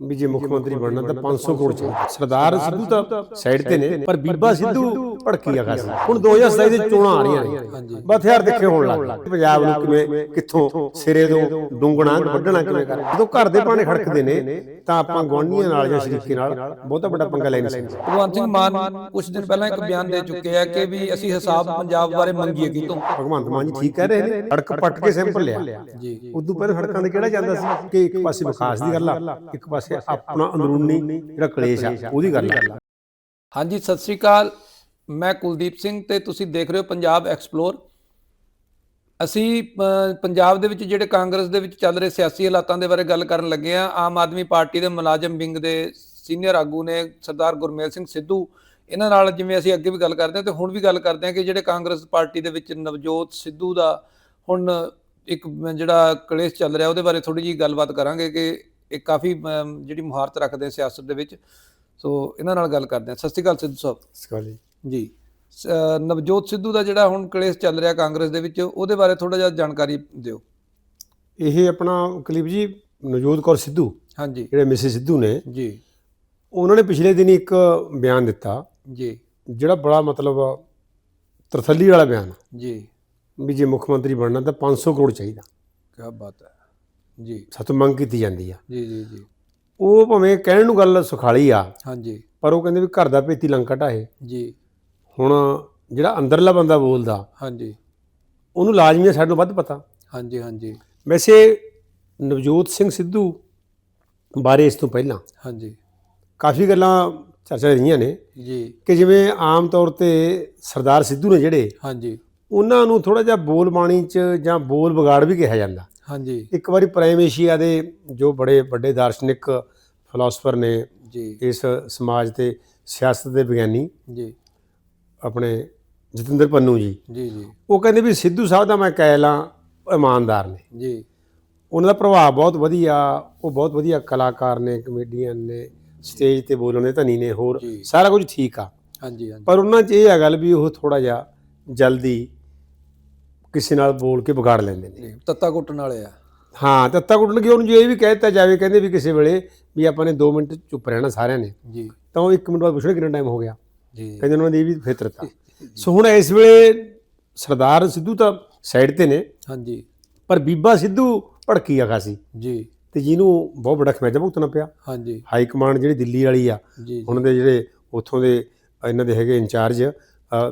ਵੀ ਜੇ ਮੁੱਖ ਮੰਤਰੀ ਬਣਨਾ ਤਾਂ 500 ਕਰੋੜ ਚਾਹੀਦਾ ਸਰਦਾਰ ਸਿੱਧੂ ਤਾਂ ਸਾਈਡ ਤੇ ਨੇ ਪਰ ਬੀਬਾ ਸਿੱਧੂ ਭੜਕੀ ਆ ਖਾਸੀ। ਹੁਣ 2027 ਦੇ ਚੋਣਾਂ ਆ ਰਹੀਆਂ ਨੇ। ਬਸ ਦੇਖੇ ਹੋਣ ਲੱਗ ਪੰਜਾਬ ਨੂੰ ਕਿਵੇਂ ਕਿੱਥੋਂ ਸਿਰੇ ਤੋਂ ਡੂੰਗਣਾ ਵੱਢਣਾ ਕਿਵੇਂ ਕਰ? ਜਦੋਂ ਘਰ ਦੇ ਪਾਣੇ ਖੜਕਦੇ ਨੇ ਤਾਂ ਆਪਾਂ ਗਵਾਂਢੀਆਂ ਨਾਲ ਜਾਂ ਸ਼ਰੀਕੇ ਨਾਲ ਬਹੁਤਾ ਵੱਡਾ ਪੰਗਾ ਲੈ ਨਹੀਂ ਸਕਦੇ ਭਗਵੰਤ ਸਿੰਘ ਮਾਨ ਕੁਝ ਦਿਨ ਪਹਿਲਾਂ ਇੱਕ ਬਿਆਨ ਦੇ ਚੁੱਕੇ ਆ ਕਿ ਵੀ ਅਸੀਂ ਹਿਸਾਬ ਪੰਜਾਬ ਬਾਰੇ ਮੰਗੀਏ ਕਿਤੋਂ? ਭਗਵੰਤ ਮਾਨ ਜੀ ਠੀਕ ਕਹਿ ਰਹੇ ਨੇ ਸੜਕ ਪੱਟ ਕੇ ਸੈਂਪਲ ਲਿਆ ਜੀ ਉਦੋਂ ਪਹਿਲਾਂ ਸੜਕਾਂ ਤੇ ਕਿਹੜਾ ਜਾਂਦਾ ਸੀ? ਕਿ ਇੱਕ ਪਾਸੇ ਵਿਕਾਸ ਦੀ ਗੱਲ ਆ। ਇੱਕ ਪਾਸੇ ਆਪਣਾ ਅੰਦਰੂਨੀ ਜਿਹੜਾ ਕਲੇਸ਼ ਆ ਉਹਦੀ ਗੱਲ ਆ। ਹਾਂਜੀ ਸਤਿ ਸ੍ਰੀ ਅਕਾਲ। ਮੈਂ ਕੁਲਦੀਪ ਸਿੰਘ ਤੇ ਤੁਸੀਂ ਦੇਖ ਰਹੇ ਹੋ ਪੰਜਾਬ ਐਕਸਪਲੋਰ ਅਸੀਂ ਪੰਜਾਬ ਦੇ ਵਿੱਚ ਜਿਹੜੇ ਕਾਂਗਰਸ ਦੇ ਵਿੱਚ ਚੱਲ ਰਹੇ ਸਿਆਸੀ ਹਾਲਾਤਾਂ ਦੇ ਬਾਰੇ ਗੱਲ ਕਰਨ ਲੱਗੇ ਆ ਆਮ ਆਦਮੀ ਪਾਰਟੀ ਦੇ ਮੁਲਾਜ਼ਮ ਵਿੰਗ ਦੇ ਸੀਨੀਅਰ ਆਗੂ ਨੇ ਸਰਦਾਰ ਗੁਰਮੇਲ ਸਿੰਘ ਸਿੱਧੂ। ਇਹਨਾਂ ਨਾਲ ਜਿਵੇਂ ਅਸੀਂ ਅੱਗੇ ਵੀ ਗੱਲ ਕਰਦੇ ਹਾਂ ਤੇ ਹੁਣ ਵੀ ਗੱਲ ਕਰਦੇ ਹਾਂ ਕਿ ਜਿਹੜੇ ਕਾਂਗਰਸ ਪਾਰਟੀ ਦੇ ਵਿੱਚ ਨਵਜੋਤ ਸਿੱਧੂ ਦਾ ਹੁਣ ਇੱਕ ਜਿਹੜਾ ਕਲੇਸ਼ ਚੱਲ ਰਿਹਾ ਉਹਦੇ ਬਾਰੇ ਥੋੜੀ ਜੀ ਗੱਲਬਾਤ ਕਰਾਂਗੇ ਕਿ ਇਹ ਕਾਫੀ ਜਿਹੜੀ ਮੁਹਾਰਤ ਰੱਖਦੇ ਆ ਸਿਆਸਤ ਦੇ ਵਿੱਚ। ਸੋ ਇਹਨਾਂ ਨਾਲ ਗੱਲ ਕਰਦੇ ਹਾਂ। ਸਤਿ ਸ਼੍ਰੀ ਅਕਾਲ ਸਿੱਧੂ ਸਾਹਿਬ। ਸਕਾਲੀ ਜੀ। ਸ- ਅਹ ਨਵਜੋਤ ਸਿੱਧੂ ਦਾ ਜਿਹੜਾ ਹੁਣ ਕਲੇਸ਼ ਚੱਲ ਰਿਹਾ ਕਾਂਗਰਸ ਦੇ ਵਿੱਚ ਉਹਦੇ ਬਾਰੇ ਥੋੜਾ ਜਿਹਾ ਜਾਣਕਾਰੀ ਦਿਓ। ਇਹ ਆਪਣਾ ਕਲੀਪ ਜੀ ਨਵਜੋਤ ਕੌਰ ਸਿੱਧੂ ਹਾਂਜੀ। ਜਿਹੜੇ ਮਿਸਿਸ ਸਿੱਧੂ ਨੇ ਜੀ। ਉਹਨਾਂ ਨੇ ਪਿਛਲੇ ਦਿਨ ਇੱਕ ਬਿਆਨ ਦਿੱਤਾ। ਜੀ। ਜਿਹੜਾ ਬੜਾ ਮਤਲਬ ਤਰਥੱਲੀ ਵਾਲਾ ਬਿਆਨ ਜੀ। ਵੀ ਜੇ ਮੁੱਖ ਮੰਤਰੀ ਬਣਨਾ ਤਾਂ 500 ਕਰੋੜ ਚਾਹੀਦਾ। ਕੀ ਬਾਤ ਹੈ। ਜੀ। ਸਾਤੋਂ ਮੰਗ ਕੀਤੀ ਜਾਂਦੀ ਆ। ਜੀ ਜੀ ਜੀ। ਉਹ ਭਾਵੇਂ ਕਹਿਣ ਨੂੰ ਗੱਲ ਸੁਖਾਲੀ ਆ ਹਾਂਜੀ। ਪਰ ਉਹ ਕਹਿੰਦੇ ਵੀ ਘਰ ਦਾ ਭੇਤੀ ਲੰਕਾ ਢਾਹੇ। ਜੀ। ਹੁਣ ਜਿਹੜਾ ਅੰਦਰਲਾ ਬੰਦਾ ਬੋਲਦਾ ਹਾਂਜੀ। ਉਹਨੂੰ ਲਾਜ਼ਮੀ ਆ ਸਾਡੇ ਤੋਂ ਵੱਧ ਪਤਾ। ਹਾਂਜੀ ਹਾਂਜੀ। ਵੈਸੇ ਨਵਜੋਤ ਸਿੰਘ ਸਿੱਧੂ ਬਾਰੇ ਇਸ ਤੋਂ ਪਹਿਲਾਂ ਹਾਂਜੀ। ਕਾਫੀ ਗੱਲਾਂ ਚਰਚਾ ਰਹੀਆਂ ਨੇ ਜੀ। ਕਿ ਜਿਵੇਂ ਆਮ ਤੌਰ ਤੇ ਸਰਦਾਰ ਸਿੱਧੂ ਨੇ ਜਿਹੜੇ ਹਾਂਜੀ। ਉਹਨਾਂ ਨੂੰ ਥੋੜਾ ਜਿਹਾ ਬੋਲ ਬਾਣੀ ਚ ਜਾਂ ਬੋਲ ਵਿਗਾੜ ਵੀ ਕਿਹਾ ਜਾਂਦਾ। ਹਾਂਜੀ। ਇੱਕ ਵਾਰੀ ਪ੍ਰਾਈਮ ਏਸ਼ੀਆ ਦੇ ਜੋ ਬੜੇ ਵੱਡੇ ਦਾਰਸ਼ਨਿਕ ਫਿਲਾਸਫਰ ਨੇ ਜੀ। ਇਸ ਸਮਾਜ ਤੇ ਸਿਆਸਤ ਦੇ ਵਿਗਿਆਨੀ ਜੀ। ਆਪਣੇ ਜਤਿੰਦਰ ਪੰਨੂ ਜੀ। ਜੀ ਜੀ। ਉਹ ਕਹਿੰਦੇ ਵੀ ਸਿੱਧੂ ਸਾਹਿਬ ਦਾ ਮੈਂ ਕਹਿ ਲਾਂ ਇਮਾਨਦਾਰ ਨੇ। ਜੀ। ਉਹਨਾਂ ਦਾ ਪ੍ਰਭਾਵ ਬਹੁਤ ਵਧੀਆ ਉਹ ਬਹੁਤ ਵਧੀਆ ਕਲਾਕਾਰ ਨੇ ਕਮੇਡੀਅਨ ਨੇ ਸਟੇਜ ਤੇ ਬੋਲਣ ਦੇ ਧਨੀ ਨੇ ਹੋਰ। ਸਾਰਾ ਕੁਝ ਠੀਕ ਆ। ਹਾਂਜੀ ਹਾਂਜੀ। ਪਰ ਉਹਨਾਂ 'ਚ ਇਹ ਹੈ ਗੱਲ ਵੀ ਉਹ ਥੋੜਾ ਜਿਹਾ ਜਲਦੀ ਕਿਸੇ ਨਾਲ ਬੋਲ ਕੇ ਵਿਗਾੜ ਲੈਂਦੇ ਨੇ। ਤੱਤਾ ਘੁੱਟਣ ਵਾਲੇ ਆ। ਹਾਂ ਤੱਤਾ ਕੁੱਟਣ ਕੇ ਉਹਨੂੰ ਜੇ ਇਹ ਵੀ ਕਹਿ ਦਿੱਤਾ ਜਾਵੇ ਕਹਿੰਦੇ ਵੀ ਕਿਸੇ ਵੇਲੇ ਵੀ ਆਪਾਂ ਨੇ 2 ਮਿੰਟ ਚੁੱਪ ਰਹਿਣਾ ਸਾਰਿਆਂ ਨੇ ਜੀ। ਤਾਂ ਉਹ 1 ਮਿੰਟ ਬਾਅਦ ਪੁੱਛਣਾ ਕਿੰਨਾ ਟਾਈਮ ਹੋ ਗਿਆ। ਜੀ। ਕਹਿੰਦੇ ਉਹਨਾਂ ਦੀ ਇਹ ਵੀ ਫਿਤਰਤ ਆ ਸੋ ਹੁਣ ਇਸ ਵੇਲੇ ਸਰਦਾਰ ਸਿੱਧੂ ਤਾਂ ਸਾਈਡ ਤੇ ਨੇ। ਹਾਂਜੀ। ਪਰ ਬੀਬਾ ਸਿੱਧੂ ਭੜਕੀ ਆ ਖਾਸੀ। ਜੀ। ਤੇ ਜਿਹਨੂੰ ਬਹੁਤ ਵੱਡਾ ਖਮਿਆਜਾ ਭੁਗਤਣਾ ਪਿਆ। ਹਾਂਜੀ। ਹਾਈ ਕਮਾਂਡ ਜਿਹੜੀ ਦਿੱਲੀ ਵਾਲੀ ਆ ਉਹਨਾਂ ਦੇ ਜਿਹੜੇ ਉੱਥੋਂ ਦੇ ਇਹਨਾਂ ਦੇ ਹੈਗੇ ਇੰਚਾਰਜ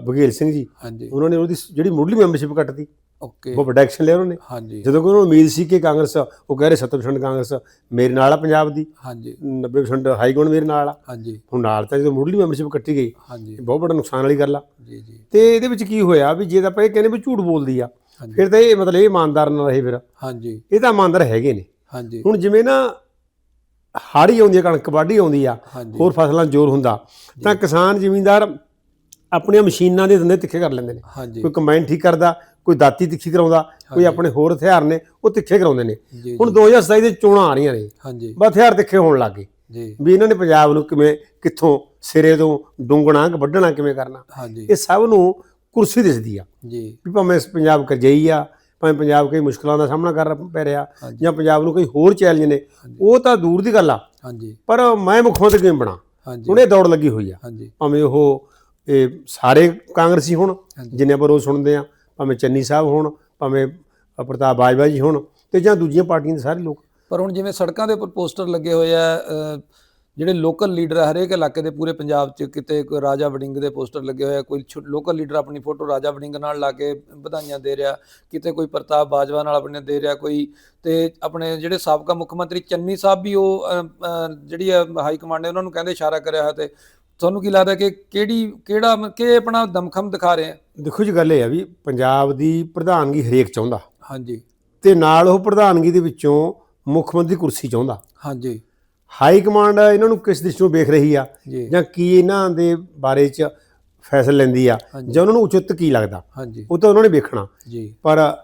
ਬਘੇਲ ਸਿੰਘ ਜੀ। ਹਾਂਜੀ। ਉਹਨਾਂ ਨੇ ਉਹਦੀ ਜਿਹੜੀ ਮੁੱਢਲੀ ਮੈਂਬਰਸ਼ਿਪ ਕੱਟਤੀ। ਓਕੇ। ਬਹੁਤ ਵੱਡਾ ਐਕਸ਼ਨ ਲਿਆ ਉਹਨਾਂ। ਨੇ ਹਾਂਜੀ। ਜਦੋਂ ਕਿ ਉਹਨਾਂ ਨੂੰ ਉਮੀਦ ਸੀ ਕਿ ਕਾਂਗਰਸ ਉਹ ਕਹਿ ਰਹੇ 70% ਕਾਂਗਰਸ ਮੇਰੇ ਨਾਲ ਆ ਪੰਜਾਬ ਦੀ। ਹਾਂਜੀ। 90% ਹਾਈ ਕਮਾਂਡ ਮੇਰੇ ਨਾਲ ਆ। ਹਾਂਜੀ। ਹੁਣ ਨਾਲ ਤਾਂ ਜਦੋਂ ਮੁੱਢਲੀ ਮੈਂਬਰਸ਼ਿਪ ਕੱਟੀ ਗਈ ਹਾਂਜੀ। ਬਹੁਤ ਵੱਡਾ ਨੁਕਸਾਨ ਵਾਲੀ ਗੱਲ ਆ। ਜੀ ਜੀ। ਤੇ ਇਹਦੇ ਵਿੱਚ ਕੀ ਹੋਇਆ ਵੀ ਜੇ ਤਾਂ ਆਪਾਂ ਇਹ ਕਹਿੰਦੇ ਵੀ ਝੂਠ ਬੋਲਦੀ ਆ। ਫਿਰ ਤਾਂ ਇਹ ਮਤਲਬ ਇਹ ਇਮਾਨਦਾਰ ਨਾ ਰਹੇ ਫਿਰ। ਹਾਂਜੀ। ਇਹ ਤਾਂ ਇਮਾਨਦਾਰ ਹੈਗੇ ਨੇ। ਹਾਂਜੀ। ਹੁਣ ਜਿਵੇਂ ਨਾ ਹਾੜੀ ਆਉਂਦੀ ਆ ਕਣਕ ਵਾਢੀ ਆਉਂਦੀ ਆ ਹੋਰ ਫਸਲਾਂ ਜ਼ੋਰ ਹੁੰਦਾ ਤਾਂ ਕਿਸਾਨ ਜ਼ਿਮੀਂਦਾਰ ਆਪਣੀਆਂ ਮਸ਼ੀਨਾਂ ਦੇ ਦੰਦੇ ਤਿੱਖੇ ਕਰ ਲੈਂਦੇ ਨੇ। ਕੋਈ ਕੰਬਾਈਨ ਠੀਕ ਕਰਦਾ ਕੋਈ ਦਾਤੀ ਤਿੱਖੀ ਕਰਾਉਂਦਾ ਕੋਈ ਆਪਣੇ ਹੋਰ ਹਥਿਆਰ ਨੇ ਉਹ ਤਿੱਖੇ ਕਰਾਉਂਦੇ ਨੇ। ਹੁਣ 2027 ਦੇ ਚੋਣਾਂ ਆ ਰਹੀਆਂ ਨੇ। ਹਾਂਜੀ। ਬਸ ਹਥਿਆਰ ਤਿੱਖੇ ਹੋਣ ਲੱਗ ਗਏ। ਜੀ। ਵੀ ਇਹਨਾਂ ਨੇ ਪੰਜਾਬ ਨੂੰ ਕਿਵੇਂ ਕਿੱਥੋਂ ਸਿਰੇ ਤੋਂ ਡੂੰਗਣਾ ਵੱਢਣਾ ਕਿਵੇਂ ਕਰਨਾ। ਇਹ ਸਭ ਨੂੰ ਕੁਰਸੀ ਦਿਸਦੀ ਆ। ਜੀ। ਵੀ ਭਾਵੇਂ ਪੰਜਾਬ ਕਰਜਈ ਆ ਭਾਵੇਂ ਪੰਜਾਬ ਕਈ ਮੁਸ਼ਕਲਾਂ ਦਾ ਸਾਹਮਣਾ ਕਰ ਪੈ ਰਿਹਾ। ਜਾਂ ਪੰਜਾਬ ਨੂੰ ਕੋਈ ਹੋਰ ਚੈਲੰਜ ਨੇ ਉਹ ਤਾਂ ਦੂਰ ਦੀ ਗੱਲ ਆ। ਹਾਂਜੀ। ਪਰ ਮੈਂ ਮੁੱਖ ਮੰਤਰੀ ਕਿਵੇਂ ਬਣਾ? ਹੁਣ ਇਹ ਦੌੜ ਲੱਗੀ ਹੋਈ ਆ। ਭਾਵੇਂ ਉਹ ਇਹ ਸਾਰੇ ਕਾਂਗਰਸੀ ਹੋਣ। ਜਿੰਨੇ ਆਪਾਂ ਰੋਜ਼ ਸੁਣਦੇ ਆ ਭਾਵੇਂ ਚੰਨੀ ਸਾਹਿਬ ਹੋਣ ਭਾਵੇਂ ਪ੍ਰਤਾਪ ਬਾਜਵਾ ਜੀ ਹੋਣ ਤੇ ਜਾਂ ਦੂਜੀਆਂ ਪਾਰਟੀਆਂ ਦੇ ਸਾਰੇ ਲੋਕ ਪਰ ਹੁਣ ਜਿਵੇਂ ਸੜਕਾਂ ਦੇ ਉੱਪਰ ਪੋਸਟਰ ਲੱਗੇ ਹੋਏ ਆ ਜਿਹੜੇ ਲੋਕਲ ਲੀਡਰ ਆ ਹਰੇਕ ਇਲਾਕੇ ਦੇ ਪੂਰੇ ਪੰਜਾਬ 'ਚ ਕਿਤੇ ਕੋਈ ਰਾਜਾ ਵੜਿੰਗ ਦੇ ਪੋਸਟਰ ਲੱਗੇ ਹੋਏ ਆ ਕੋਈ ਲੋਕਲ ਲੀਡਰ ਆਪਣੀ ਫੋਟੋ ਰਾਜਾ ਵੜਿੰਗ ਨਾਲ ਲਾ ਕੇ ਵਧਾਈਆਂ ਦੇ ਰਿਹਾ ਕਿਤੇ ਕੋਈ ਪ੍ਰਤਾਪ ਬਾਜਵਾ ਨਾਲ ਆਪਣੇ ਦੇ ਰਿਹਾ ਕੋਈ ਤੇ ਆਪਣੇ ਜਿਹੜੇ ਸਾਬਕਾ ਮੁੱਖ ਮੰਤਰੀ ਚੰਨੀ ਸਾਹਿਬ ਵੀ ਉਹ ਜਿਹੜੀ ਹਾਈ ਕਮਾਂਡ ਨੇ ਉਹਨਾਂ ਨੂੰ ਕਹਿੰਦੇ ਇਸ਼ਾਰਾ ਕਰਿਆ ਹੋਇਆ ਤੇ ਤੁਹਾਨੂੰ ਕੀ ਲੱਗਦਾ ਕਿ ਕਿਹੜੀ ਕਿਹੜਾ ਕਿ ਆਪਣਾ ਦਮਖਮ ਦਿਖਾ ਰਹੇ ਆ? ਦੇਖੋ ਜੀ ਗੱਲ ਇਹ ਆ ਵੀ ਪੰਜਾਬ ਦੀ ਪ੍ਰਧਾਨਗੀ ਹਰੇਕ ਚਾਹੁੰਦਾ। ਹਾਂਜੀ। ਤੇ ਨਾਲ ਉਹ ਪ੍ਰਧਾਨਗੀ ਦੇ ਵਿੱਚੋਂ ਮੁੱਖ ਮੰਤਰੀ ਕੁਰਸੀ ਚਾਹੁੰਦਾ। ਹਾਂਜੀ। ਹਾਈ ਕਮਾਂਡ ਇਹਨਾਂ ਨੂੰ ਕਿਸ ਦਿਸ਼ਾ ਤੋਂ ਵੇਖ ਰਹੀ ਆ ਜੀ। ਕੀ ਇਹਨਾਂ ਦੇ ਬਾਰੇ ਚ ਫੈਸਲਾ ਲੈਂਦੀ ਆ। ਜਾਂ ਉਹਨਾਂ ਨੂੰ ਉਚਿਤ ਕੀ ਲੱਗਦਾ। ਹਾਂਜੀ। ਉਹ ਤਾਂ ਉਹਨਾਂ ਨੇ ਵੇਖਣਾ। ਜੀ। ਪਰ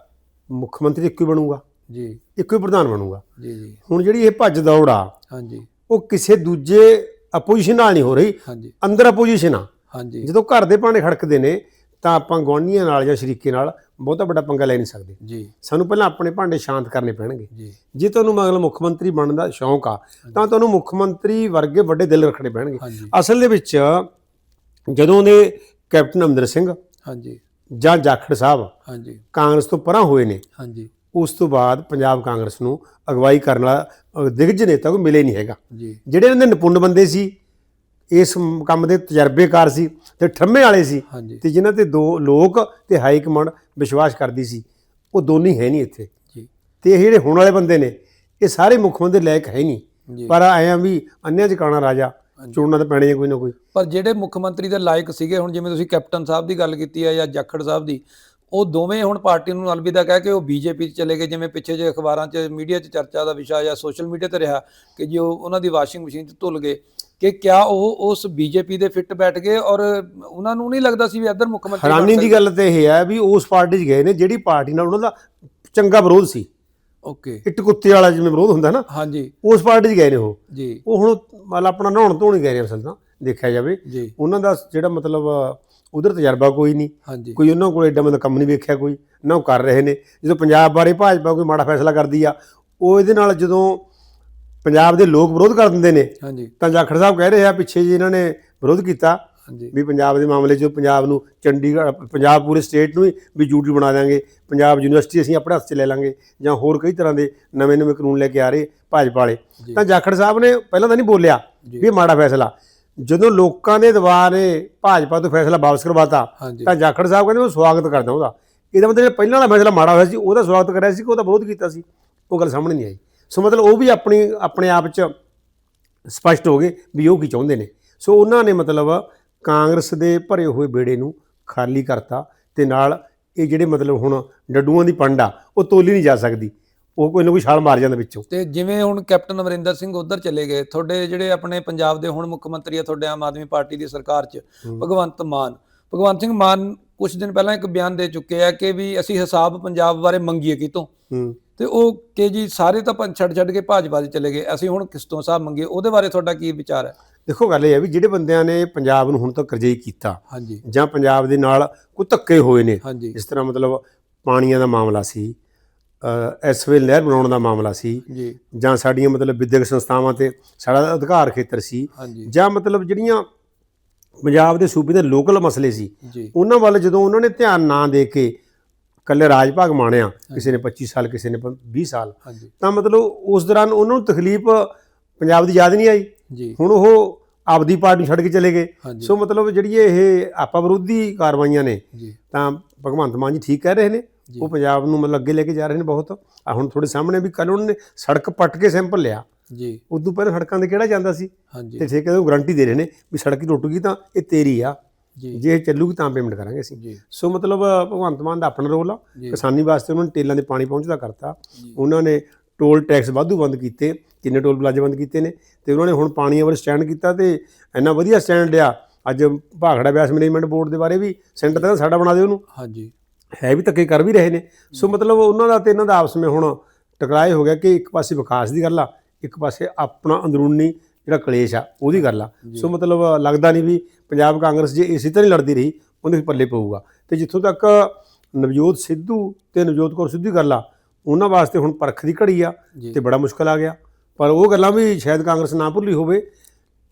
ਮੁੱਖ ਮੰਤਰੀ ਇੱਕੋ ਹੀ ਬਣੂਗਾ। ਜੀ। ਇੱਕੋ ਹੀ ਪ੍ਰਧਾਨ ਬਣੂਗਾ। ਜੀ ਜੀ। ਹੁਣ ਜਿਹੜੀ ਇਹ ਭੱਜ ਦੌੜ ਆ ਹਾਂਜੀ। ਉਹ ਕਿਸੇ ਦੂਜੇ ਆਪੋਜੀਸ਼ਨ ਨਾਲ ਨਹੀਂ ਹੋ ਰਹੀ। ਹਾਂਜੀ। ਅੰਦਰ ਆਪੋਜੀਸ਼ਨ ਆ। ਹਾਂਜੀ। ਜਦੋਂ ਘਰ ਦੇ ਭਾਂਡੇ ਖੜਕਦੇ ਨੇ ਤਾਂ ਆਪਾਂ ਗਵਾਂਢੀਆਂ ਨਾਲ ਜਾਂ ਸ਼ਰੀਕੇ ਨਾਲ ਬਹੁਤਾ ਵੱਡਾ ਪੰਗਾ ਲੈ ਨਹੀਂ ਸਕਦੇ। ਜੀ। ਸਾਨੂੰ ਪਹਿਲਾਂ ਆਪਣੇ ਭਾਂਡੇ ਸ਼ਾਂਤ ਕਰਨੇ ਪੈਣਗੇ। ਜੀ। ਜੇ ਤੁਹਾਨੂੰ ਮਤਲਬ ਮੁੱਖ ਮੰਤਰੀ ਬਣਨ ਦਾ ਸ਼ੌਂਕ ਆ ਤਾਂ ਤੁਹਾਨੂੰ ਮੁੱਖ ਮੰਤਰੀ ਵਰਗੇ ਵੱਡੇ ਦਿਲ ਰੱਖਣੇ ਪੈਣਗੇ। ਹਾਂਜੀ। ਅਸਲ ਦੇ ਵਿੱਚ ਜਦੋਂ ਦੇ ਕੈਪਟਨ ਅਮਰਿੰਦਰ ਸਿੰਘ ਹਾਂਜੀ। ਜਾਂ ਜਾਖੜ ਸਾਹਿਬ ਹਾਂਜੀ। ਕਾਂਗਰਸ ਤੋਂ ਪਰਾਂ ਹੋਏ ਨੇ ਹਾਂਜੀ। ਉਸ ਤੋਂ ਬਾਅਦ ਪੰਜਾਬ ਕਾਂਗਰਸ ਨੂੰ ਅਗਵਾਈ ਕਰਨ ਵਾਲਾ ਦਿੱਗਜ ਨੇਤਾ ਕੋਈ ਮਿਲੇ ਨਹੀਂ ਹੈਗਾ। ਜਿਹੜੇ ਇਹਨਾਂ ਦੇ ਨਿਪੁੰਨ ਬੰਦੇ ਸੀ ਇਸ ਕੰਮ ਦੇ ਤਜਰਬੇਕਾਰ ਸੀ ਤੇ ਠੰਮੇ ਵਾਲੇ ਸੀ ਤੇ ਜਿਨ੍ਹਾਂ ਤੇ ਦੋ ਲੋਕ ਤੇ ਹਾਈ ਕਮਾਂਡ ਵਿਸ਼ਵਾਸ ਕਰਦੀ ਸੀ ਉਹ ਦੋਨੇ ਹੈ ਨਹੀਂ ਇੱਥੇ। ਤੇ ਇਹ ਜਿਹੜੇ ਹੁਣ ਵਾਲੇ ਬੰਦੇ ਨੇ ਇਹ ਸਾਰੇ ਮੁੱਖ ਮੰਤਰੀ ਲਾਇਕ ਹੈ ਨਹੀਂ। ਪਰ ਆਇਆ ਵੀ ਅੰਨਿਆਂ ਚ ਕਾਣਾ ਰਾਜਾ ਚੁਣਨਾ ਤਾਂ ਪੈਣੀ ਹੈ ਕੋਈ ਨਾ ਕੋਈ। ਪਰ ਜਿਹੜੇ ਮੁੱਖ ਮੰਤਰੀ ਦੇ ਲਾਇਕ ਸੀਗੇ ਹੁਣ ਜਿਵੇਂ ਤੁਸੀਂ ਕੈਪਟਨ ਸਾਹਿਬ ਦੀ ਗੱਲ ਕੀਤੀ ਹੈ ਜਾਂ ਜਾਖੜ ਸਾਹਿਬ ਦੀ ਉਹ ਦੋਵੇਂ ਹੁਣ ਪਾਰਟੀ ਨੂੰ ਅਲਵਿਦਾ ਕਹਿ ਕੇ ਉਹ ਬੀਜੇਪੀ 'ਚ ਚਲੇ ਗਏ ਜਿਵੇਂ ਪਿੱਛੇ ਜੇ ਅਖਬਾਰਾਂ 'ਚ ਮੀਡੀਆ 'ਚ ਚਰਚਾ ਦਾ ਵਿਸ਼ਾ ਜਾਂ ਸੋਸ਼ਲ ਮੀਡੀਆ ਤੇ ਰਿਹਾ ਕਿ ਜੀ ਉਹ ਉਹਨਾਂ ਦੀ ਵਾਸ਼ਿੰਗ ਮਸ਼ੀਨ 'ਚ ਧੁੱਲ ਗਏ ਕਿ ਕਿਆ ਉਹ ਉਸ ਬੀਜੇਪੀ ਦੇ ਫਿੱਟ ਬੈਠ ਗਏ ਔਰ ਉਹਨਾਂ ਨੂੰ ਨਹੀਂ ਲੱਗਦਾ ਸੀ ਵੀ ਇੱਧਰ ਮੁੱਖ ਮੰਤਰੀ ਹੈਰਾਨੀ ਦੀ? ਗੱਲ ਤੇ ਇਹ ਹੈ ਵੀ ਉਸ ਪਾਰਟੀ 'ਚ ਗਏ ਨੇ ਜਿਹੜੀ ਪਾਰਟੀ ਨਾਲ ਉਹਨਾਂ ਦਾ ਚੰਗਾ ਵਿਰੋਧ ਸੀ। ਓਕੇ ਇੱਟ ਕੁੱਤੇ ਵਾਲਾ ਜਿਵੇਂ ਵਿਰੋਧ ਹੁੰਦਾ ਨਾ। ਹਾਂਜੀ। ਉਸ ਪਾਰਟੀ 'ਚ ਗਏ ਨੇ ਉਹ। ਜੀ। ਉਹ ਹੁਣ ਮਤਲਬ ਆਪਣਾ ਨਹਾਉਣ ਧੋਣ ਹੀ ਗਏ ਨੇ ਅਸਲ ਤਾਂ ਦੇਖਿਆ ਜਾਵੇ। ਜੀ। ਉਹਨਾਂ ਦਾ ਜਿਹੜਾ ਮਤਲਬ ਉਧਰ ਤਜਰਬਾ ਕੋਈ ਨਹੀਂ। ਹਾਂਜੀ। ਕੋਈ ਉਹਨਾਂ ਕੋਲ ਐਡਾ ਮਤਲਬ ਕੰਮ ਨਹੀਂ ਵੇਖਿਆ ਕੋਈ ਨਾ ਉਹ ਕਰ ਰਹੇ ਨੇ। ਜਦੋਂ ਪੰਜਾਬ ਬਾਰੇ ਭਾਜਪਾ ਕੋਈ ਮਾੜਾ ਫੈਸਲਾ ਕਰਦੀ ਆ ਉਹ ਇਹਦੇ ਨਾਲ ਜਦੋਂ ਪੰਜਾਬ ਦੇ ਲੋਕ ਵਿਰੋਧ ਕਰ ਦਿੰਦੇ ਨੇ ਹਾਂਜੀ। ਤਾਂ ਜਾਖੜ ਸਾਹਿਬ ਕਹਿ ਰਹੇ ਆ ਪਿੱਛੇ ਜੀ ਇਹਨਾਂ ਨੇ ਵਿਰੋਧ ਕੀਤਾ ਹਾਂਜੀ। ਵੀ ਪੰਜਾਬ ਦੇ ਮਾਮਲੇ 'ਚ ਪੰਜਾਬ ਨੂੰ ਚੰਡੀਗੜ੍ਹ ਪੰਜਾਬ ਪੂਰੇ ਸਟੇਟ ਨੂੰ ਵੀ ਯੂਟੀ ਬਣਾ ਦਿਆਂਗੇ। ਪੰਜਾਬ ਯੂਨੀਵਰਸਿਟੀ ਅਸੀਂ ਆਪਣੇ ਹੱਥ 'ਚ ਲੈ ਲਾਂਗੇ ਜਾਂ ਹੋਰ ਕਈ ਤਰ੍ਹਾਂ ਦੇ ਨਵੇਂ ਨਵੇਂ ਕਾਨੂੰਨ ਲੈ ਕੇ ਆ ਰਹੇ ਭਾਜਪਾ ਵਾਲੇ। ਤਾਂ ਜਾਖੜ ਸਾਹਿਬ ਨੇ ਪਹਿਲਾਂ ਤਾਂ ਨਹੀਂ ਬੋਲਿਆ। ਵੀ ਇਹ ਮਾੜਾ ਫੈਸਲਾ। ਜਦੋਂ ਲੋਕਾਂ ਦੇ ਦਬਾਅ ਨੇ ਭਾਜਪਾ ਤੋਂ ਫੈਸਲਾ ਵਾਪਸ ਕਰਵਾਤਾ ਹਾਂਜੀ। ਤਾਂ ਜਾਖੜ ਸਾਹਿਬ ਕਹਿੰਦੇ ਮੈਂ ਸਵਾਗਤ ਕਰਦਾ ਉਹਦਾ। ਇਹਦਾ ਮਤਲਬ ਜਿਹੜਾ ਪਹਿਲਾਂ ਵਾਲਾ ਫੈਸਲਾ ਮਾੜਾ ਹੋਇਆ ਸੀ ਉਹਦਾ ਸਵਾਗਤ ਕਰਿਆ ਸੀ ਕਿ ਉਹਦਾ ਵਿਰੋਧ ਕੀਤਾ ਸੀ। ਉਹ ਗੱਲ ਸਾਹਮਣੇ ਨਹੀਂ ਆਈ। ਸੋ ਮਤਲਬ ਉਹ ਵੀ ਆਪਣੀ ਆਪਣੇ ਆਪ 'ਚ ਸਪਸ਼ਟ ਹੋ ਗਏ ਵੀ ਉਹ ਕੀ ਚਾਹੁੰਦੇ ਨੇ। ਸੋ ਉਹਨਾਂ ਨੇ ਮਤਲਬ ਕਾਂਗਰਸ ਦੇ ਭਰੇ ਹੋਏ ਬੇੜੇ ਨੂੰ ਖਾਲੀ ਕਰਤਾ ਤੇ ਨਾਲ ਇਹ ਜਿਹੜੇ ਮਤਲਬ ਹੁਣ ਡੱਡੂਆਂ ਦੀ ਪੰਡਾ ਉਹ ਤੋਲੀ ਨਹੀਂ ਜਾ ਸਕਦੀ। ਉਹ ਕੋਈ ਨਾ ਕੋਈ ਛਾਲ ਮਾਰ ਜਾਂਦਾ ਵਿੱਚੋਂ। ਤੇ ਜਿਵੇਂ ਹੁਣ ਕੈਪਟਨ ਅਮਰਿੰਦਰ ਸਿੰਘ ਉਧਰ ਚਲੇ ਗਏ ਤੁਹਾਡੇ ਜਿਹੜੇ ਆਪਣੇ ਪੰਜਾਬ ਦੇ ਹੁਣ ਮੁੱਖ ਮੰਤਰੀ ਆ ਤੁਹਾਡੇ ਆਮ ਆਦਮੀ ਪਾਰਟੀ ਦੀ ਸਰਕਾਰ 'ਚ ਭਗਵੰਤ ਮਾਨ। ਭਗਵੰਤ ਸਿੰਘ ਮਾਨ ਕੁਝ ਦਿਨ ਪਹਿਲਾਂ ਇੱਕ ਬਿਆਨ ਦੇ ਚੁੱਕੇ ਆ ਕਿ ਵੀ ਅਸੀਂ ਹਿਸਾਬ ਪੰਜਾਬ ਬਾਰੇ ਮੰਗੀਏ ਕਿਤੋਂ। ਤੇ ਉਹ ਕਿ ਜੀ ਸਾਰੇ ਤਾਂ ਛੱਡ ਛੱਡ ਕੇ ਭਾਜਪਾ 'ਚ ਚਲੇ ਗਏ ਅਸੀਂ ਹੁਣ ਕਿਸ ਤੋਂ ਹਿਸਾਬ ਮੰਗੀਏ ਉਹਦੇ ਬਾਰੇ ਤੁਹਾਡਾ ਕੀ ਵਿਚਾਰ ਹੈ? ਦੇਖੋ ਗੱਲ ਇਹ ਹੈ ਵੀ ਜਿਹੜੇ ਬੰਦਿਆਂ ਨੇ ਪੰਜਾਬ ਨੂੰ ਹੁਣ ਤੱਕ ਕਰਜ਼ਈ ਕੀਤਾ ਜਾਂ ਪੰਜਾਬ ਦੇ ਨਾਲ ਕੋਈ ਧੱਕੇ ਹੋਏ ਨੇ ਜਿਸ ਤਰ੍ਹਾਂ ਮਤਲਬ ਪਾਣੀਆਂ ਦਾ ਮਾਮਲਾ ਸੀ ਐਸ ਵੇਲ ਨਹਿਰ ਬਣਾਉਣ ਦਾ ਮਾਮਲਾ ਸੀ ਜੀ। ਜਾਂ ਸਾਡੀਆਂ ਮਤਲਬ ਵਿਦਿਅਕ ਸੰਸਥਾਵਾਂ ਤੇ ਸਾਡਾ ਅਧਿਕਾਰ ਖੇਤਰ ਸੀ ਜਾਂ ਮਤਲਬ ਜਿਹੜੀਆਂ ਪੰਜਾਬ ਦੇ ਸੂਬੇ ਦੇ ਲੋਕਲ ਮਸਲੇ ਸੀ ਉਹਨਾਂ ਵੱਲ ਜਦੋਂ ਉਹਨਾਂ ਨੇ ਧਿਆਨ ਨਾ ਦੇ ਕੇ ਕੱਲੇ ਰਾਜ ਭਾਗ ਮਾਣਿਆ ਕਿਸੇ ਨੇ 25 ਸਾਲ ਕਿਸੇ ਨੇ 20 ਸਾਲ ਤਾਂ ਮਤਲਬ ਉਸ ਦੌਰਾਨ ਉਹਨਾਂ ਨੂੰ ਤਕਲੀਫ ਪੰਜਾਬ ਦੀ ਯਾਦ ਨਹੀਂ ਆਈ। ਹੁਣ ਉਹ ਆਪਦੀ ਪਾਰਟੀ ਛੱਡ ਕੇ ਚਲੇ ਗਏ। ਸੋ ਮਤਲਬ ਜਿਹੜੀ ਇਹ ਆਪਾ ਵਿਰੋਧੀ ਕਾਰਵਾਈਆਂ ਨੇ ਤਾਂ ਭਗਵੰਤ ਮਾਨ ਜੀ ਠੀਕ ਕਹਿ ਰਹੇ ਨੇ। ਉਹ ਪੰਜਾਬ ਨੂੰ ਮਤਲਬ ਅੱਗੇ ਲੈ ਕੇ ਜਾ ਰਹੇ ਨੇ ਬਹੁਤ। ਆ ਹੁਣ ਤੁਹਾਡੇ ਸਾਹਮਣੇ ਵੀ ਕੱਲ ਉਹਨਾਂ ਨੇ ਸੜਕ ਪੱਟ ਕੇ ਸੈਂਪਲ ਲਿਆ। ਜੀ। ਉਦੋਂ ਪਹਿਲਾਂ ਸੜਕਾਂ ਤੇ ਕਿਹੜਾ ਜਾਂਦਾ ਸੀ? ਤੇ ਠੇਕੇਦਾਰ ਨੂੰ ਗਾਰੰਟੀ ਦੇ ਰਹੇ ਨੇ ਵੀ ਸੜਕ ਹੀ ਟੁੱਟ ਗਈ ਤਾਂ ਇਹ ਤੇਰੀ ਆ। ਜੀ। ਇਹ ਚੱਲੂਗੀ ਤਾਂ ਪੇਮੈਂਟ ਕਰਾਂਗੇ ਅਸੀਂ। ਸੋ ਮਤਲਬ ਭਗਵੰਤ ਮਾਨ ਦਾ ਆਪਣਾ ਰੋਲ ਆ। ਕਿਸਾਨੀ ਵਾਸਤੇ ਉਹਨਾਂ ਨੇ ਟੇਲਾਂ ਦੇ ਪਾਣੀ ਪਹੁੰਚਦਾ ਕਰਤਾ। ਉਹਨਾਂ ਨੇ ਟੋਲ ਟੈਕਸ ਵਾਧੂ ਬੰਦ ਕੀਤੇ। ਕਿੰਨੇ ਟੋਲ ਪਲਾਜ਼ੇ ਬੰਦ ਕੀਤੇ ਨੇ। ਤੇ ਉਹਨਾਂ ਨੇ ਹੁਣ ਪਾਣੀ ਵੱਲ ਸਟੈਂਡ ਕੀਤਾ ਤੇ ਇੰਨਾ ਵਧੀਆ ਸਟੈਂਡ ਲਿਆ ਅੱਜ ਭਾਖੜਾ ਬਿਆਸ ਮੈਨੇਜਮੈਂਟ ਬੋਰਡ ਦੇ ਬਾਰੇ ਵੀ ਸੈਂਟਰ ਤਾਂ ਸਾਡਾ ਬਣਾ ਦਿਓ ਉਹਨੂੰ। ਹਾਂਜੀ। ਹੈ ਵੀ ਧੱਕੇ ਕਰ ਵੀ ਰਹੇ ਨੇ। ਸੋ ਮਤਲਬ ਉਹਨਾਂ ਦਾ ਤੇ ਇਹਨਾਂ ਦਾ ਆਪਸ ਵਿੱਚ ਹੁਣ ਟਕਰਾਏ ਹੋ ਗਿਆ ਕਿ ਇੱਕ ਪਾਸੇ ਵਿਕਾਸ ਦੀ ਗੱਲ ਆ ਇੱਕ ਪਾਸੇ ਆਪਣਾ ਅੰਦਰੂਨੀ ਜਿਹੜਾ ਕਲੇਸ਼ ਆ ਉਹਦੀ ਗੱਲ ਆ। ਸੋ ਮਤਲਬ ਲੱਗਦਾ ਨਹੀਂ ਵੀ ਪੰਜਾਬ ਕਾਂਗਰਸ ਜੇ ਇਸੇ ਤਰ੍ਹਾਂ ਹੀ ਲੜਦੀ ਰਹੀ ਉਹਦੇ ਪੱਲੇ ਪਊਗਾ। ਤੇ ਜਿੱਥੋਂ ਤੱਕ ਨਵਜੋਤ ਸਿੱਧੂ ਤੇ ਨਵਜੋਤ ਕੌਰ ਸਿੱਧੂ ਦੀ ਗੱਲ ਆ ਉਹਨਾਂ ਵਾਸਤੇ ਹੁਣ ਪਰਖ ਦੀ ਘੜੀ ਆ ਤੇ ਬੜਾ ਮੁਸ਼ਕਲ ਆ ਗਿਆ। ਪਰ ਉਹ ਗੱਲਾਂ ਵੀ ਸ਼ਾਇਦ ਕਾਂਗਰਸ ਨਾ ਭੁੱਲੀ ਹੋਵੇ।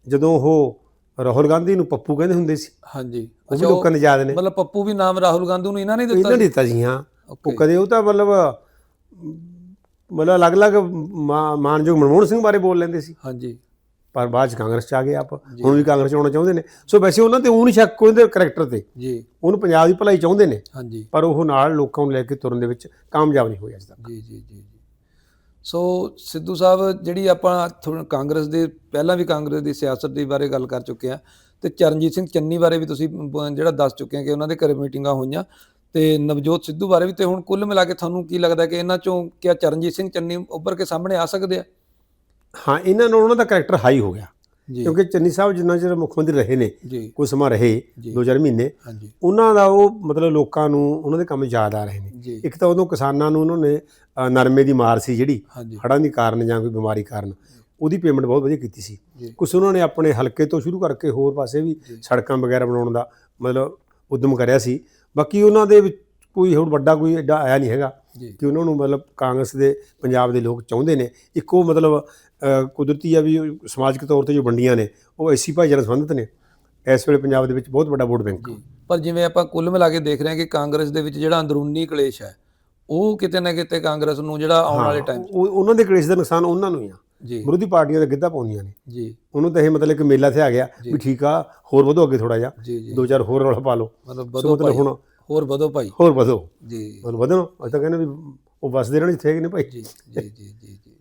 ਜਦੋਂ ਉਹ ਰਾਹੁਲ ਗਾਂਧੀ ਨੂੰ ਪੱਪੂ ਕਹਿੰਦੇ ਹੁੰਦੇ ਸੀ। ਹਾਂਜੀ। ਉਹ ਵੀ ਲੋਕਾਂ ਨੇ ਯਾਦ ਨੇ। ਮਤਲਬ ਪੱਪੂ ਵੀ ਨਾਮ ਰਾਹੁਲ ਗਾਂਧੀ ਨੂੰ ਇਹਨਾਂ ਨੇ ਦਿੱਤਾ ਇਹਨਾਂ ਨੇ ਦਿੱਤਾ ਜੀ ਹਾਂ। ਉਹ ਕਦੇ ਉਹ ਤਾਂ ਮਤਲਬ ਮਤਲਬ ਅਲੱਗ-ਅਲੱਗ ਮਾਨਯੋਗ ਮਨਮੋਹਨ ਸਿੰਘ ਬਾਰੇ ਬੋਲ ਲੈਂਦੇ ਸੀ। ਹਾਂਜੀ। ਪਰ ਬਾਅਦ ਚ ਕਾਂਗਰਸ ਚ ਆ ਗਏ ਆਪ। ਹੁਣ ਵੀ ਕਾਂਗਰਸ ਚ ਆਉਣਾ ਚਾਹੁੰਦੇ ਨੇ। ਸੋ ਵੈਸੇ ਉਹਨਾਂ ਤੇ ਉਹ ਨਹੀਂ ਸ਼ੱਕ ਉਹਦੇ ਕਰੈਕਟਰ ਤੇ। ਜੀ। ਉਹਨੂੰ ਪੰਜਾਬ ਦੀ ਭਲਾਈ ਚਾਹੁੰਦੇ ਨੇ। ਹਾਂਜੀ। ਪਰ ਉਹ ਨਾਲ ਲੋਕਾਂ ਨੂੰ ਲੈ ਕੇ ਤੁਰਨ ਦੇ ਵਿੱਚ ਕਾਮਯਾਬ ਨਹੀਂ ਹੋਏ ਅੱਜ ਤੱਕ। ਜੀ ਜੀ ਜੀ। ਸੋ ਸਿੱਧੂ ਸਾਹਿਬ, ਜਿਹੜੀ ਆਪਾਂ ਥੋੜ੍ਹਾ ਕਾਂਗਰਸ ਦੇ, ਪਹਿਲਾਂ ਵੀ ਕਾਂਗਰਸ ਦੀ ਸਿਆਸਤ ਦੇ ਬਾਰੇ ਗੱਲ ਕਰ ਚੁੱਕੇ ਆ ਤੇ ਚਰਨਜੀਤ ਸਿੰਘ ਚੰਨੀ ਬਾਰੇ ਵੀ ਤੁਸੀਂ ਬ- ਜਿਹੜਾ ਦੱਸ ਚੁੱਕੇ ਆ ਕਿ ਉਹਨਾਂ ਦੇ ਘਰੇ ਮੀਟਿੰਗਾਂ ਹੋਈਆਂ ਤੇ ਨਵਜੋਤ ਸਿੱਧੂ ਬਾਰੇ ਵੀ ਤੇ ਹੁਣ ਕੁੱਲ ਮਿਲਾ ਕੇ ਤੁਹਾਨੂੰ ਕੀ ਲੱਗਦਾ ਕਿ ਇਹਨਾਂ ਚੋਂ ਕਿਆ ਚਰਨਜੀਤ ਸਿੰਘ ਚੰਨੀ ਉੱਭਰ ਕੇ ਸਾਹਮਣੇ ਆ ਸਕਦੇ ਆ? ਹਾਂ, ਇਹਨਾਂ ਨੂੰ, ਉਹਨਾਂ ਦਾ ਕਰੈਕਟਰ ਹਾਈ ਹੋ ਗਿਆ। ਕਿਉਂਕਿ ਚੰਨੀ ਸਾਹਿਬ ਜਿੰਨਾ ਚਿਰ ਮੁੱਖ ਮੰਤਰੀ ਰਹੇ ਨੇ ਕੋਈ ਸਮਾਂ ਰਹੇ ਜੀ। 2-4 ਮਹੀਨੇ ਉਹਨਾਂ ਦਾ ਉਹ ਮਤਲਬ ਲੋਕਾਂ ਨੂੰ ਉਹਨਾਂ ਦੇ ਕੰਮ ਯਾਦ ਆ ਰਹੇ ਨੇ। ਇੱਕ ਤਾਂ ਉਦੋਂ ਕਿਸਾਨਾਂ ਨੂੰ ਉਹਨਾਂ ਨੇ ਨਰਮੇ ਦੀ ਮਾਰ ਸੀ ਜਿਹੜੀ ਹੜ੍ਹਾਂ ਦੀ ਕਾਰਨ ਜਾਂ ਕੋਈ ਬਿਮਾਰੀ ਕਾਰਨ ਉਹਦੀ ਪੇਮੈਂਟ ਬਹੁਤ ਵਧੀਆ ਕੀਤੀ ਸੀ। ਕੁਛ ਉਹਨਾਂ ਨੇ ਆਪਣੇ ਹਲਕੇ ਤੋਂ ਸ਼ੁਰੂ ਕਰਕੇ ਹੋਰ ਪਾਸੇ ਵੀ। ਸੜਕਾਂ ਵਗੈਰਾ ਬਣਾਉਣ ਦਾ ਮਤਲਬ ਉਦਮ ਕਰਿਆ ਸੀ। ਬਾਕੀ ਉਹਨਾਂ ਦੇ ਵਿੱਚ ਕੋਈ ਹੋਰ ਵੱਡਾ ਕੋਈ ਐਡਾ ਆਇਆ ਨਹੀਂ ਹੈਗਾ ਕਿ ਉਹਨਾਂ ਨੂੰ ਮਤਲਬ ਕਾਂਗਰਸ ਦੇ ਪੰਜਾਬ ਦੇ ਲੋਕ ਚਾਹੁੰਦੇ ਨੇ। ਇੱਕੋ ਮਤਲਬ ਕੁਦਰਤੀ ਆ ਵੀ ਸਮਾਜਿਕ ਤੌਰ ਤੇ ਜੋ ਵੰਡੀਆਂ ਨੇ ਉਹ ਐਸੀ ਭਾਈਚਾਰੇ ਸੰਬੰਧਿਤ ਨੇ। ਇਸ ਵੇਲੇ ਪੰਜਾਬ ਦੇ ਵਿੱਚ ਬਹੁਤ ਵੱਡਾ ਵੋਟ ਬੈਂਕ ਪਰ ਜਿਵੇਂ ਆਪਾਂ ਕੁੱਲ ਮਿਲਾ ਕੇ ਦੇਖ ਰਹੇ ਹਾਂ ਕਿ ਕਾਂਗਰਸ ਦੇ ਵਿੱਚ ਜਿਹੜਾ ਅੰਦਰੂਨੀ ਕਲੇਸ਼ ਹੈ ਉਹ ਕਿਤੇ ਨਾ ਕਿਤੇ ਕਾਂਗਰਸ ਨੂੰ ਜਿਹੜਾ ਆਉਣ ਵਾਲੇ ਟਾਈਮ ਉਹ ਉਹਨਾਂ ਦੇ ਕਲੇਸ਼ ਦਾ ਨੁਕਸਾਨ ਉਹਨਾਂ ਨੂੰ ਹੀ ਆ। ਜੀ। ਵਿਰੋਧੀ ਪਾਰਟੀਆਂ ਦੇ ਗਿੱਧਾ ਪਾਉਂਦੀਆਂ ਨੇ। ਜੀ। ਉਹਨੂੰ ਤਾਂ ਇਹ ਮਤਲਬ ਕਿ ਮੇਲਾ ਤੇ ਆ ਗਿਆ ਵੀ ਠੀਕ ਆ ਹੋਰ ਵਧੋ ਅੱਗੇ ਥੋੜਾ ਜਿਹਾ। ਦੋ ਚਾਰ ਹੋਰ ਰੌਲਾ ਪਾ ਲਓ। ਮਤਲਬ ਹੁਣ ਹੋਰ ਵਧੋ ਭਾਈ। ਹੋਰ ਵਧੋ। ਜੀ। ਮਤਲਬ ਵਧਣ ਅਸੀਂ ਤਾਂ ਕਹਿੰਦੇ ਵੀ ਉਹ ਵਸਦੇ ਰਹਿਣ ਹੈਗੇ ਨੇ ਭਾਈ। ਜੀ ਜੀ ਜੀ ਜੀ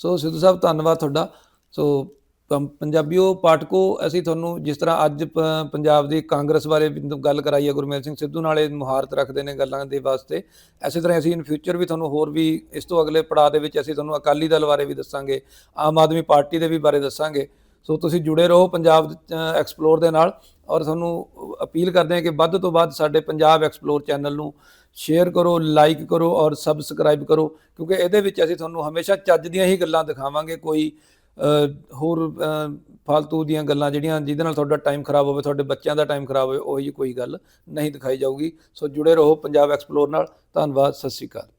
ਸੋ ਸਿੱਧੂ ਸਾਹਿਬ ਧੰਨਵਾਦ ਤੁਹਾਡਾ। ਸੋ ਪੰਜਾਬੀਓ ਪਾਠਕੋ ਅਸੀਂ ਤੁਹਾਨੂੰ ਜਿਸ ਤਰ੍ਹਾਂ ਅੱਜ ਪੰਜਾਬ ਦੀ ਕਾਂਗਰਸ ਬਾਰੇ ਗੱਲ ਕਰਾਈ ਹੈ ਗੁਰਮੇਲ ਸਿੰਘ ਸਿੱਧੂ ਨਾਲ ਇਹ ਮੁਹਾਰਤ ਰੱਖਦੇ ਨੇ ਗੱਲਾਂ ਦੇ ਵਾਸਤੇ। ਐਸੇ ਤਰ੍ਹਾਂ ਅਸੀਂ ਇਨ ਫਿਊਚਰ ਵੀ ਤੁਹਾਨੂੰ ਹੋਰ ਵੀ ਇਸ ਤੋਂ ਅਗਲੇ ਪੜਾਅ ਦੇ ਵਿੱਚ ਅਸੀਂ ਤੁਹਾਨੂੰ ਅਕਾਲੀ ਦਲ ਬਾਰੇ ਵੀ ਦੱਸਾਂਗੇ ਆਮ ਆਦਮੀ ਪਾਰਟੀ ਦੇ ਵੀ ਬਾਰੇ ਦੱਸਾਂਗੇ। ਸੋ ਤੁਸੀਂ ਜੁੜੇ ਰਹੋ ਪੰਜਾਬ ਐਕਸਪਲੋਰ ਦੇ ਨਾਲ ਔਰ ਤੁਹਾਨੂੰ ਅਪੀਲ ਕਰਦੇ ਹਾਂ ਕਿ ਵੱਧ ਤੋਂ ਵੱਧ ਸਾਡੇ ਪੰਜਾਬ ਐਕਸਪਲੋਰ ਚੈਨਲ ਨੂੰ ਸ਼ੇਅਰ ਕਰੋ ਲਾਈਕ ਕਰੋ ਔਰ ਸਬਸਕ੍ਰਾਈਬ ਕਰੋ ਕਿਉਂਕਿ ਇਹਦੇ ਵਿੱਚ ਅਸੀਂ ਤੁਹਾਨੂੰ ਹਮੇਸ਼ਾ ਚੱਜ ਦੀਆਂ ਹੀ ਗੱਲਾਂ ਦਿਖਾਵਾਂਗੇ ਕੋਈ ਹੋਰ ਅ, ਫालतू ਦੀਆਂ ਗੱਲਾਂ ਜਿਹੜੀਆਂ ਜਿਹਦੇ ਨਾਲ ਤੁਹਾਡਾ ਟਾਈਮ ਖਰਾਬ ਹੋਵੇ ਤੁਹਾਡੇ ਬੱਚਿਆਂ ਦਾ ਟਾਈਮ ਖਰਾਬ ਹੋਵੇ ਉਹ ਉਹੀ ਕੋਈ ਗੱਲ ਨਹੀਂ ਦਿਖਾਈ ਜਾਊਗੀ। ਸੋ ਜੁੜੇ ਰਹੋ ਪੰਜਾਬ ਐਕਸਪਲੋਰ ਨਾਲ। ਧੰਨਵਾਦ ਸਤਿ ਸ਼੍ਰੀ ਅਕਾਲ।